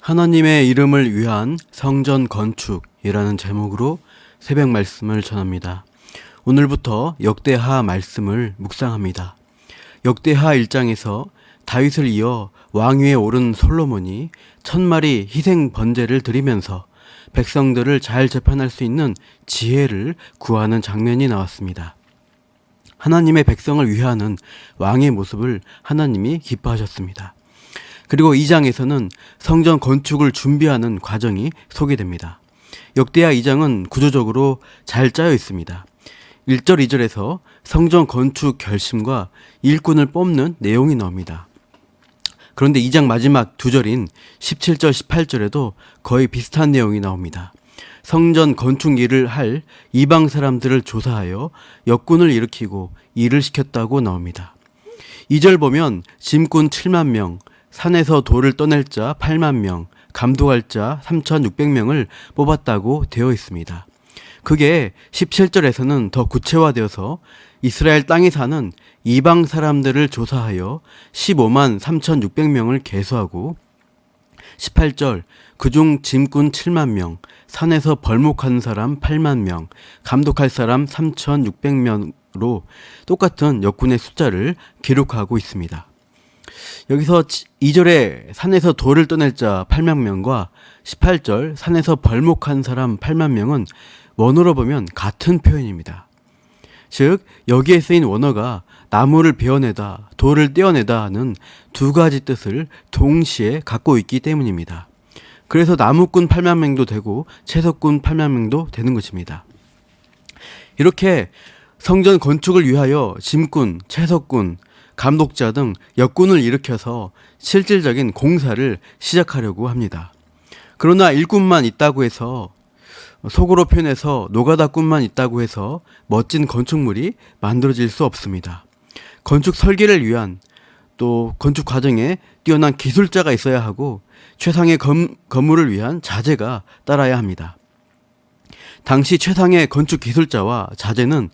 하나님의 이름을 위한 성전 건축이라는 제목으로 새벽 말씀을 전합니다. 오늘부터 역대하 말씀을 묵상합니다. 역대하 1장에서 다윗을 이어 왕위에 오른 솔로몬이 천 마리 희생 번제를 드리면서 백성들을 잘 재판할 수 있는 지혜를 구하는 장면이 나왔습니다. 하나님의 백성을 위하는 왕의 모습을 하나님이 기뻐하셨습니다. 그리고 2장에서는 성전 건축을 준비하는 과정이 소개됩니다. 역대하 2장은 구조적으로 잘 짜여 있습니다. 1절, 2절에서 성전 건축 결심과 일꾼을 뽑는 내용이 나옵니다. 그런데 2장 마지막 두 절인 17절, 18절에도 거의 비슷한 내용이 나옵니다. 성전 건축 일을 할 이방 사람들을 조사하여 역군을 일으키고 일을 시켰다고 나옵니다. 2절 보면 짐꾼 7만 명, 산에서 돌을 떠낼 자 8만 명, 감독할 자 3,600명을 뽑았다고 되어 있습니다. 그게 17절에서는 더 구체화되어서 이스라엘 땅에 사는 이방 사람들을 조사하여 15만 3,600명을 개수하고 18절 그중 짐꾼 7만 명, 산에서 벌목하는 사람 8만 명, 감독할 사람 3,600명으로 똑같은 역군의 숫자를 기록하고 있습니다. 여기서 2절에 산에서 돌을 떠낼 자 8만 명과 18절 산에서 벌목한 사람 8만 명은 원어로 보면 같은 표현입니다. 즉 여기에 쓰인 원어가 나무를 베어내다, 돌을 떼어내다는 두 가지 뜻을 동시에 갖고 있기 때문입니다. 그래서 나무꾼 8만 명도 되고 채석꾼 8만 명도 되는 것입니다. 이렇게 성전 건축을 위하여 짐꾼, 채석꾼, 감독자 등 역군을 일으켜서 실질적인 공사를 시작하려고 합니다. 그러나 일꾼만 있다고 해서 속으로 표현해서 노가다꾼만 있다고 해서 멋진 건축물이 만들어질 수 없습니다. 건축 설계를 위한 또 건축 과정에 뛰어난 기술자가 있어야 하고 최상의 건, 건물을 위한 자재가 따라야 합니다. 당시 최상의 건축 기술자와 자재는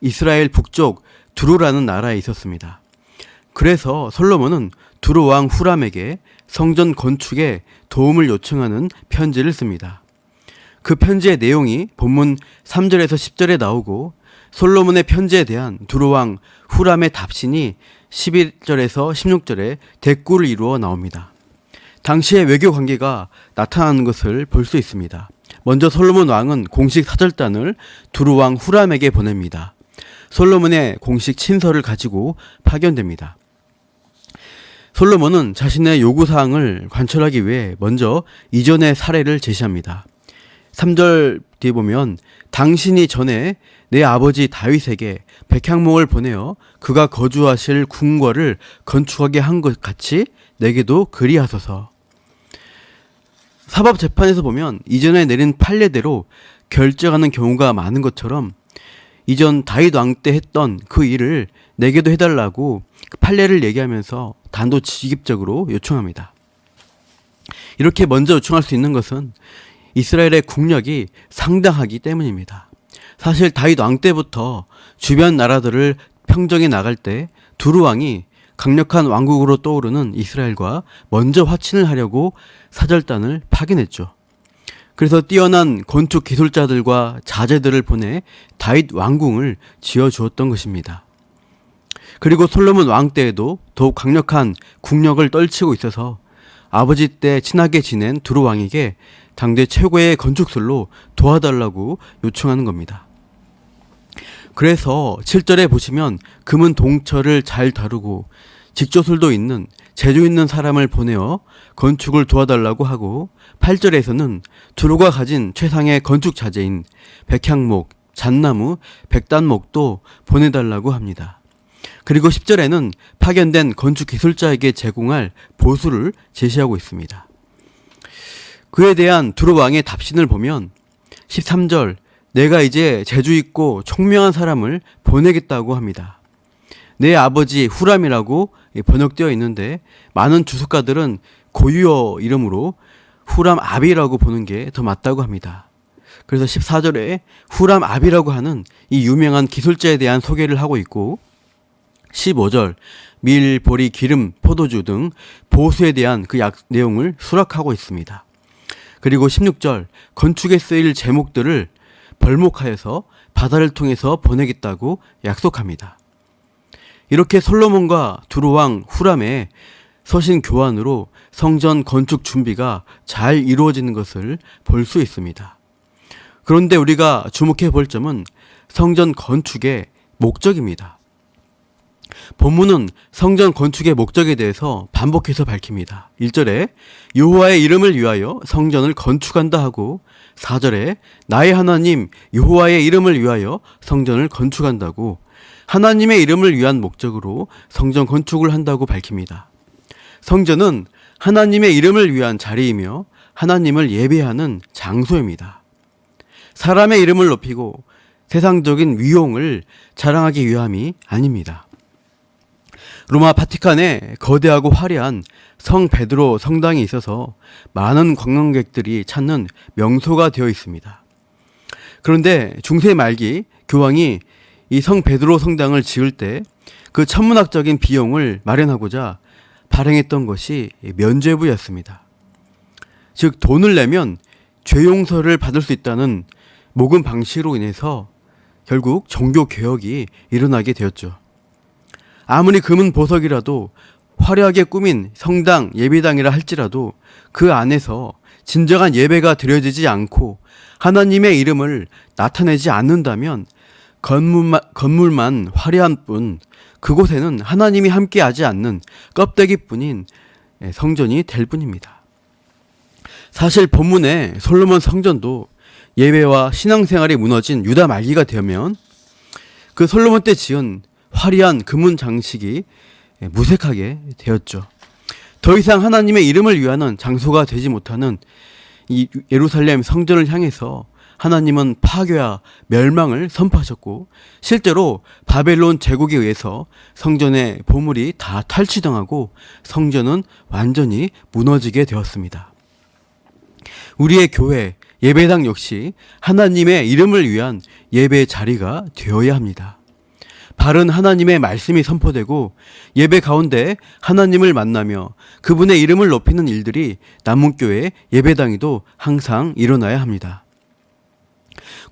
이스라엘 북쪽 두루라는 나라에 있었습니다. 그래서 솔로몬은 두루 왕 후람에게 성전 건축에 도움을 요청하는 편지를 씁니다. 그 편지의 내용이 본문 3절에서 10절에 나오고 솔로몬의 편지에 대한 두루 왕 후람의 답신이 11절에서 16절에 대꾸를 이루어 나옵니다. 당시의 외교 관계가 나타나는 것을 볼 수 있습니다. 먼저 솔로몬 왕은 공식 사절단을 두루 왕 후람에게 보냅니다. 솔로몬의 공식 친서를 가지고 파견됩니다. 솔로몬은 자신의 요구사항을 관철하기 위해 먼저 이전의 사례를 제시합니다. 3절 뒤에 보면 당신이 전에 내 아버지 다윗에게 백향목을 보내어 그가 거주하실 궁궐을 건축하게 한 것 같이 내게도 그리하소서. 사법 재판에서 보면 이전에 내린 판례대로 결정하는 경우가 많은 것처럼 이전 다윗 왕 때 했던 그 일을 내게도 해달라고 그 판례를 얘기하면서 단도직입적으로 요청합니다. 이렇게 먼저 요청할 수 있는 것은 이스라엘의 국력이 상당하기 때문입니다. 사실 다윗 왕 때부터 주변 나라들을 평정해 나갈 때 두루 왕이 강력한 왕국으로 떠오르는 이스라엘과 먼저 화친을 하려고 사절단을 파견했죠. 그래서 뛰어난 건축 기술자들과 자재들을 보내 다윗 왕궁을 지어 주었던 것입니다. 그리고 솔로몬 왕 때에도 더욱 강력한 국력을 떨치고 있어서 아버지 때 친하게 지낸 두루 왕에게 당대 최고의 건축술로 도와달라고 요청하는 겁니다. 그래서 7절에 보시면 금은 동철을 잘 다루고 직조술도 있는 재주 있는 사람을 보내어 건축을 도와달라고 하고 8절에서는 두루가 가진 최상의 건축 자재인 백향목, 잣나무, 백단목도 보내달라고 합니다. 그리고 10절에는 파견된 건축 기술자에게 제공할 보수를 제시하고 있습니다. 그에 대한 두루 왕의 답신을 보면 13절 내가 이제 재주 있고 총명한 사람을 보내겠다고 합니다. 내 아버지 후람이라고 번역되어 있는데 많은 주석가들은 고유어 이름으로 후람 아비라고 보는 게 더 맞다고 합니다. 그래서 14절에 후람 아비라고 하는 이 유명한 기술자에 대한 소개를 하고 있고 15절 밀, 보리, 기름, 포도주 등 보수에 대한 그 약 내용을 수락하고 있습니다. 그리고 16절 건축에 쓰일 제목들을 벌목하여서 바다를 통해서 보내겠다고 약속합니다. 이렇게 솔로몬과 두루왕 후람의 서신 교환으로 성전 건축 준비가 잘 이루어지는 것을 볼 수 있습니다. 그런데 우리가 주목해 볼 점은 성전 건축의 목적입니다. 본문은 성전 건축의 목적에 대해서 반복해서 밝힙니다. 1절에 여호와의 이름을 위하여 성전을 건축한다 하고 4절에 나의 하나님 여호와의 이름을 위하여 성전을 건축한다고 하나님의 이름을 위한 목적으로 성전 건축을 한다고 밝힙니다. 성전은 하나님의 이름을 위한 자리이며 하나님을 예배하는 장소입니다. 사람의 이름을 높이고 세상적인 위용을 자랑하기 위함이 아닙니다. 로마 바티칸에 거대하고 화려한 성 베드로 성당이 있어서 많은 관광객들이 찾는 명소가 되어 있습니다. 그런데 중세 말기 교황이 이 성 베드로 성당을 지을 때 그 천문학적인 비용을 마련하고자 발행했던 것이 면죄부였습니다. 즉 돈을 내면 죄 용서를 받을 수 있다는 모금 방식으로 인해서 결국 종교 개혁이 일어나게 되었죠. 아무리 금은 보석이라도 화려하게 꾸민 성당 예배당이라 할지라도 그 안에서 진정한 예배가 드려지지 않고 하나님의 이름을 나타내지 않는다면 건물만, 건물만 화려한 뿐 그곳에는 하나님이 함께하지 않는 껍데기 뿐인 성전이 될 뿐입니다. 사실 본문의 솔로몬 성전도 예배와 신앙생활이 무너진 유다 말기가 되면 그 솔로몬 때 지은 화려한 금은 장식이 무색하게 되었죠. 더 이상 하나님의 이름을 위하는 장소가 되지 못하는 이 예루살렘 성전을 향해서 하나님은 파괴와 멸망을 선포하셨고 실제로 바벨론 제국에 의해서 성전의 보물이 다 탈취당하고 성전은 완전히 무너지게 되었습니다. 우리의 교회 예배당 역시 하나님의 이름을 위한 예배 자리가 되어야 합니다. 바른 하나님의 말씀이 선포되고 예배 가운데 하나님을 만나며 그분의 이름을 높이는 일들이 남문교회 예배당에도 항상 일어나야 합니다.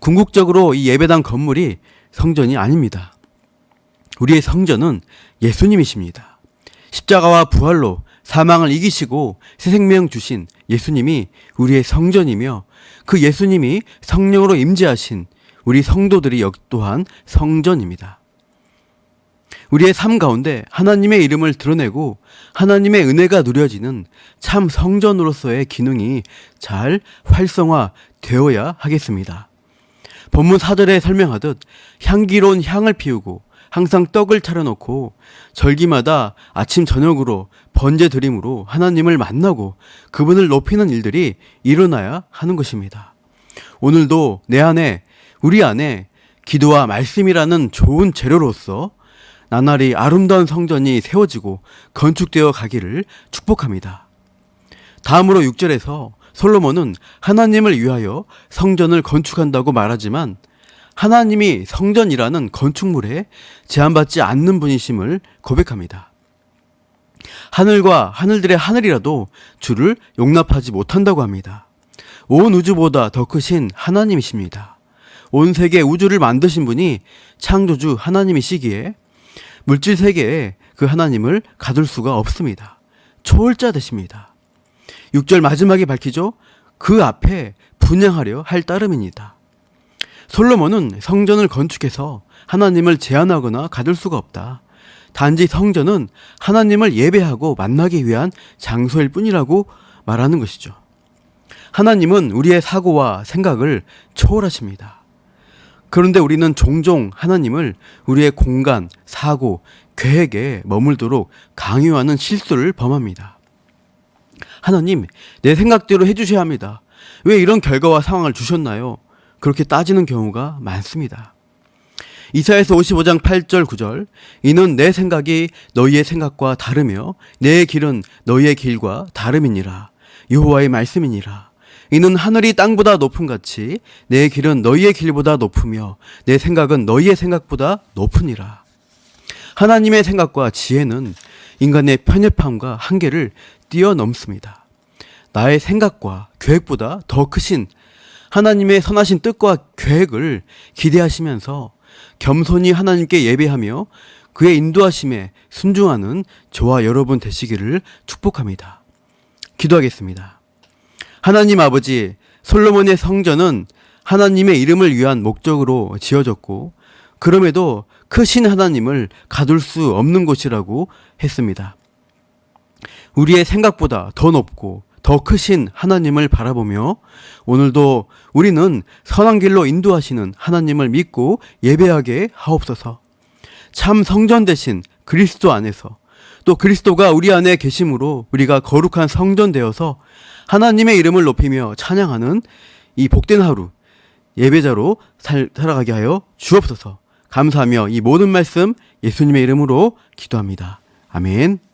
궁극적으로 이 예배당 건물이 성전이 아닙니다. 우리의 성전은 예수님이십니다. 십자가와 부활로 사망을 이기시고 새 생명 주신 예수님이 우리의 성전이며 그 예수님이 성령으로 임재하신 우리 성도들이 역 또한 성전입니다. 우리의 삶 가운데 하나님의 이름을 드러내고 하나님의 은혜가 누려지는 참 성전으로서의 기능이 잘 활성화 되어야 하겠습니다. 본문 4절에 설명하듯 향기로운 향을 피우고 항상 떡을 차려놓고 절기마다 아침 저녁으로 번제 드림으로 하나님을 만나고 그분을 높이는 일들이 일어나야 하는 것입니다. 오늘도 내 안에 우리 안에 기도와 말씀이라는 좋은 재료로서 나날이 아름다운 성전이 세워지고 건축되어 가기를 축복합니다. 다음으로 6절에서 솔로몬은 하나님을 위하여 성전을 건축한다고 말하지만 하나님이 성전이라는 건축물에 제한받지 않는 분이심을 고백합니다. 하늘과 하늘들의 하늘이라도 주를 용납하지 못한다고 합니다. 온 우주보다 더 크신 하나님이십니다. 온 세계 우주를 만드신 분이 창조주 하나님이시기에 물질 세계에 그 하나님을 가둘 수가 없습니다. 초월자 되십니다. 6절 마지막에 밝히죠. 그 앞에 분양하려 할 따름입니다. 솔로몬은 성전을 건축해서 하나님을 제한하거나 가둘 수가 없다. 단지 성전은 하나님을 예배하고 만나기 위한 장소일 뿐이라고 말하는 것이죠. 하나님은 우리의 사고와 생각을 초월하십니다. 그런데 우리는 종종 하나님을 우리의 공간, 사고, 계획에 머물도록 강요하는 실수를 범합니다. 하나님, 내 생각대로 해주셔야 합니다. 왜 이런 결과와 상황을 주셨나요? 그렇게 따지는 경우가 많습니다. 이사에서 55장 8절 9절 이는 내 생각이 너희의 생각과 다르며 내 길은 너희의 길과 다름이니라 여호와의 말씀이니라 이는 하늘이 땅보다 높음 같이 내 길은 너희의 길보다 높으며 내 생각은 너희의 생각보다 높으니라 하나님의 생각과 지혜는 인간의 편협함과 한계를 뛰어넘습니다. 나의 생각과 계획보다 더 크신 하나님의 선하신 뜻과 계획을 기대하시면서 겸손히 하나님께 예배하며 그의 인도하심에 순종하는 저와 여러분 되시기를 축복합니다. 기도하겠습니다. 하나님 아버지, 솔로몬의 성전은 하나님의 이름을 위한 목적으로 지어졌고, 그럼에도 크신 하나님을 가둘 수 없는 곳이라고 했습니다. 우리의 생각보다 더 높고 더 크신 하나님을 바라보며 오늘도 우리는 선한 길로 인도하시는 하나님을 믿고 예배하게 하옵소서. 참 성전 대신 그리스도 안에서 또 그리스도가 우리 안에 계심으로 우리가 거룩한 성전 되어서 하나님의 이름을 높이며 찬양하는 이 복된 하루 예배자로 살, 살아가게 하여 주옵소서. 감사하며 이 모든 말씀 예수님의 이름으로 기도합니다. 아멘.